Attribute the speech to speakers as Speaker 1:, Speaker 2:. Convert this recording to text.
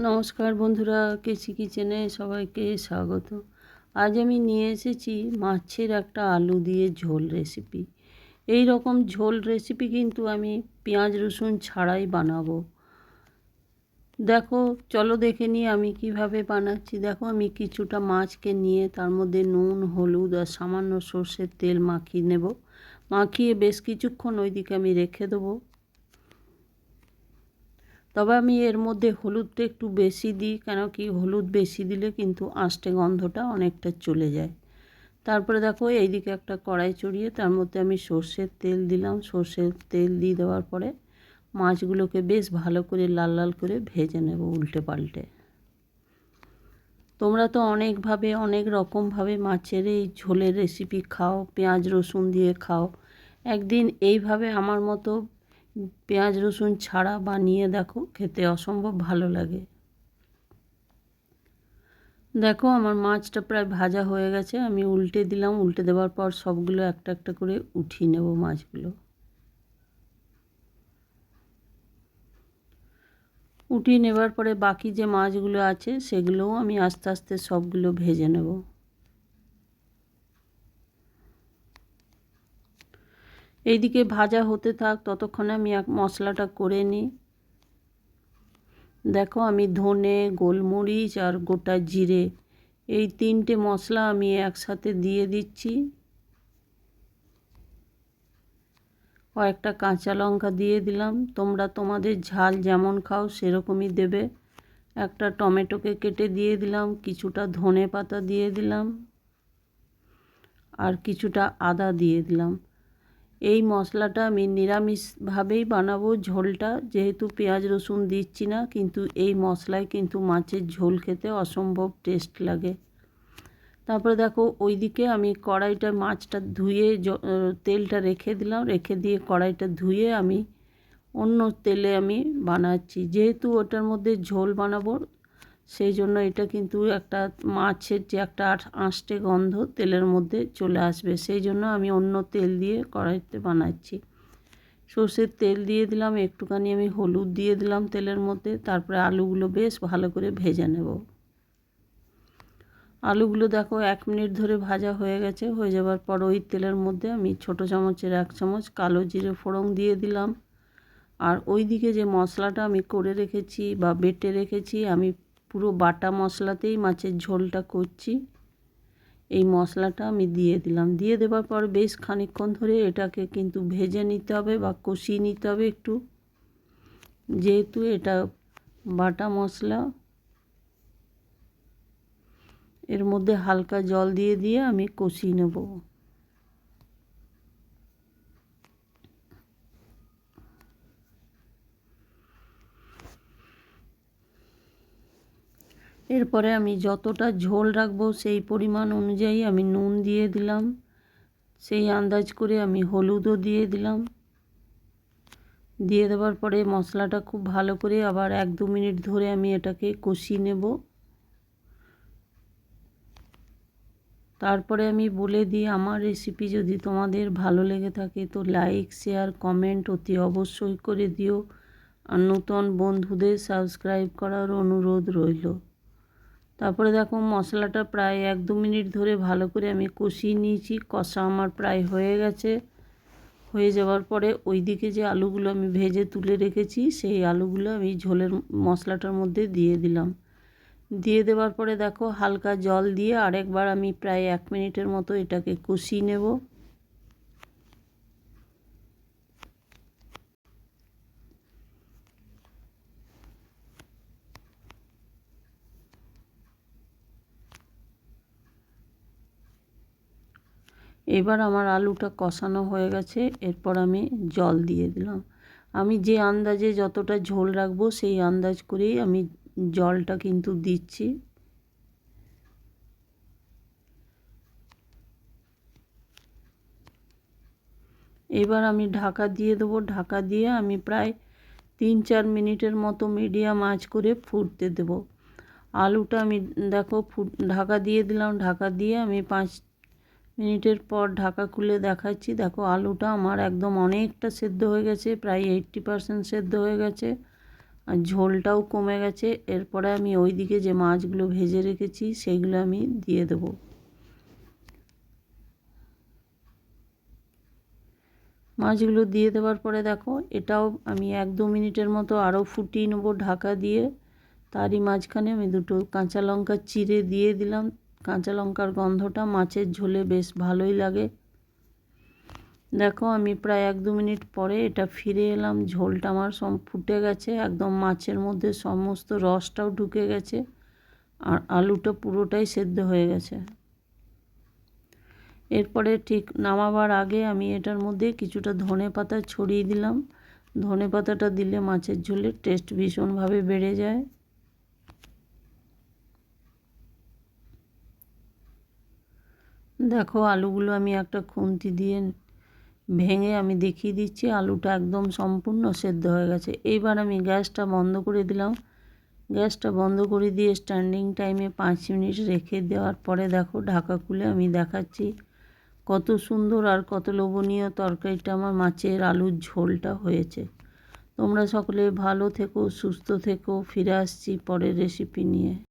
Speaker 1: নমস্কার বন্ধুরা, কেসি কিচেনে সবাইকে স্বাগত। আজ আমি নিয়ে এসেছি মাছের একটা আলু দিয়ে ঝোল রেসিপি এই রকম ঝোল রেসিপি কিন্তু আমি পেঁয়াজ রসুন ছাড়াই বানাবো। দেখো, চলো দেখে নিই আমি কীভাবে বানাচ্ছি। দেখো, আমি কিছুটা মাছকে নিয়ে তার মধ্যে নুন, হলুদ আর সামান্য সর্ষের তেল মাখিয়ে নেব। মাখিয়ে বেশ কিছুক্ষণ ওইদিকে আমি রেখে দেবো। তবে আমি এর মধ্যে হলুদটা একটু বেশি দিই, কেন কি হলুদ বেশি দিলে কিন্তু আঁশটে গন্ধটা অনেকটা চলে যায়। তারপরে দেখো এইদিকে একটা কড়াই চড়িয়ে, তার মধ্যে আমি সর্ষের তেল দিলাম। সর্ষের তেল দিয়ে দেওয়ার পরে মাছগুলোকে বেশ ভালো করে লাল লাল করে ভেজে নেব উল্টে পাল্টে। তোমরা তো অনেকভাবে, অনেক রকমভাবে মাছের এই ঝোলের রেসিপি খাও, পেঁয়াজ রসুন দিয়ে খাও। একদিন এইভাবে আমার মতো পেঁয়াজ, রসুন ছাড়া বানিয়ে দেখো, খেতে অসম্ভব ভালো লাগে। দেখো, আমার মাছটা প্রায় ভাজা হয়ে গেছে, আমি উল্টে দিলাম, উল্টে দেওয়ার পর সবগুলো একটা একটা করে উঠিয়ে নেব মাছগুলো। উঠিয়ে নেবার পরে বাকি যে মাছগুলো আছে, সেগুলোও আমি আস্তে আস্তে সবগুলো ভেজে নেব। এইদিকে ভাজা হতে থাক, ততক্ষণে আমি এক মশলাটা করে নিই। দেখো আমি ধনে, গোলমরিচ আর গোটা জিরে এই তিনটে মশলা আমি একসাথে দিয়ে দিচ্ছি। কয়েকটা কাঁচা লঙ্কা দিয়ে দিলাম। তোমরা তোমাদের ঝাল যেমন খাও সেরকমই দেবে। একটা টমেটোকে কেটে দিয়ে দিলাম, কিছুটা ধনে পাতা দিয়ে দিলাম আর কিছুটা আদা দিয়ে দিলাম। এই মশলাটা আমি নিরামিষভাবেই বানাবো। ঝোলটা যেহেতু পেঁয়াজ, রসুন দিচ্ছি না, কিন্তু এই মশলায় কিন্তু মাছের ঝোল খেতে অসম্ভব টেস্ট লাগে। তারপরে দেখো, ওইদিকে আমি কড়াইটা মাছটা ধুয়ে তেলটা রেখে দিলাম। রেখে দিয়ে কড়াইটা ধুয়ে আমি অন্য তেলে আমি বানাচ্ছি। যেহেতু ওটার মধ্যে ঝোল বানাবো সেই জন্য এটা কিন্তু একটা মাছের যে একটা আঁশটে গন্ধ তেলের মধ্যে চলে আসবে। সেই জন্য আমি অন্য তেল দিয়ে কড়াইতে বানাচ্ছি। সর্ষের তেল দিয়ে দিলাম, একটুখানি আমি হলুদ দিয়ে দিলাম তেলের মধ্যে, তারপরে আলুগুলো বেশ ভালো করে ভেজে নেব। আলুগুলো দেখো এক মিনিট ধরে ভাজা হয়ে গেছে, হয়ে যাবার পর ওই তেলের মধ্যে আমি ছোট চামচের এক চামচ কালো জিরে ফোড়ন দিয়ে দিলাম। আর ওই দিকে যে মশলাটা আমি করে রেখেছি বা বেটে রেখেছি, আমি পুরো বাটা মশলাতেই মাছের ঝোলটা করছি। এই মশলাটা আমি দিয়ে দিলাম। দিয়ে দেওয়ার পর বেশ খানিকক্ষণ ধরে এটাকে কিন্তু ভেজে নিতে হবে বা কষিয়ে নিতে হবে একটু। যেহেতু এটা বাটা মশলা, এর মধ্যে হালকা জল দিয়ে দিয়ে আমি কষিয়ে নেব। এরপরে আমি যতটা ঝোল রাখব সেই পরিমাণ অনুযায়ী আমি নুন দিয়ে দিলাম। সেই আন্দাজ করে আমি হলুদও দিয়ে দিলাম। দিয়ে দেওয়ার পরে মশলাটা খুব ভালো করে আবার এক দু মিনিট ধরে আমি এটাকে কষিয়ে নেব। তারপরে আমি বলে দিই, আমার রেসিপি যদি তোমাদের ভালো লেগে থাকে তো লাইক শেয়ার কমেন্ট অতি অবশ্যই করে দিও। আর নতুন বন্ধুদের সাবস্ক্রাইব করার অনুরোধ রইল। তারপরে দেখো মশলাটা প্রায় এক দু মিনিট ধরে ভালো করে আমি কষিয়ে নিয়েছি। কষা আমার প্রায় হয়ে গেছে। হয়ে যাওয়ার পরে ওই দিকে যে আলুগুলো আমি ভেজে তুলে রেখেছি, সেই আলুগুলো আমি ঝোলের মশলাটার মধ্যে দিয়ে দিলাম। দিয়ে দেওয়ার পরে দেখো হালকা জল দিয়ে আরেকবার আমি প্রায় এক মিনিটের মতো এটাকে কষিয়ে নেব। এবার আমার আলুটা কষানো হয়ে গেছে, এরপর আমি জল দিয়ে দিলাম। আমি যে আন্দাজে যতটা ঝোল রাখব সেই আন্দাজ করেই আমি জলটা কিন্তু দিচ্ছি। এবার আমি ঢাকা দিয়ে দেবো। ঢাকা দিয়ে আমি প্রায় তিন চার মিনিটের মতো মিডিয়াম আঁচ করে ফুটতে দেব। আলুটা আমি দেখো ফুট, ঢাকা দিয়ে দিলাম। ঢাকা দিয়ে আমি পাঁচ মিনিটের পর ঢাকা খুলে দেখাচ্ছি। দেখো, আলুটা আমার একদম অনেকটা সেদ্ধ হয়ে গেছে, প্রায় এইট্টি পারসেন্ট সেদ্ধ হয়ে গেছে। আর ঝোলটাও কমে গেছে। এরপরে আমি ওই দিকে যে মাছগুলো ভেজে রেখেছি সেইগুলো আমি দিয়ে দেবো। মাছগুলো দিয়ে দেওয়ার পরে দেখো, এটাও আমি এক দু মিনিটের মতো আরও ফুটিয়ে নেব ঢাকা দিয়ে। তারই মাঝখানে আমি দুটো কাঁচা লঙ্কা চিড়ে দিয়ে দিলাম। কাঁচা লঙ্কার গন্ধটা মাছের ঝোলে বেশ ভালোই লাগে। দেখো, আমি প্রায় এক দু মিনিট পরে এটা ফিরে এলাম। ঝোলটা আমার সব ফুটে গেছে, একদম মাছের মধ্যে সমস্ত রসটাও ঢুকে গেছে আর আলুটা পুরোটাই সেদ্ধ হয়ে গেছে। এরপরে ঠিক নামাবার আগে আমি এটার মধ্যে কিছুটা ধনে পাতা ছড়িয়ে দিলাম। ধনে পাতাটা দিলে মাছের ঝোলের টেস্ট ভীষণভাবে বেড়ে যায়। দেখো আলুগুলো আমি একটা খুন্তি দিয়ে ভেঙে আমি দেখিয়ে দিচ্ছি, আলুটা একদম সম্পূর্ণ সেদ্ধ হয়ে গেছে। এইবার আমি গ্যাসটা বন্ধ করে দিলাম। গ্যাসটা বন্ধ করে দিয়ে স্ট্যান্ডিং টাইমে পাঁচ মিনিট রেখে দেওয়ার পরে দেখো ঢাকা খুলে আমি দেখাচ্ছি কত সুন্দর আর কত লোভনীয় তরকারিটা, আমার মাছের আলুর ঝোলটা হয়েছে। তোমরা সকলে ভালো থেকো, সুস্থ থেকো, ফিরে আসছি পরের রেসিপি নিয়ে।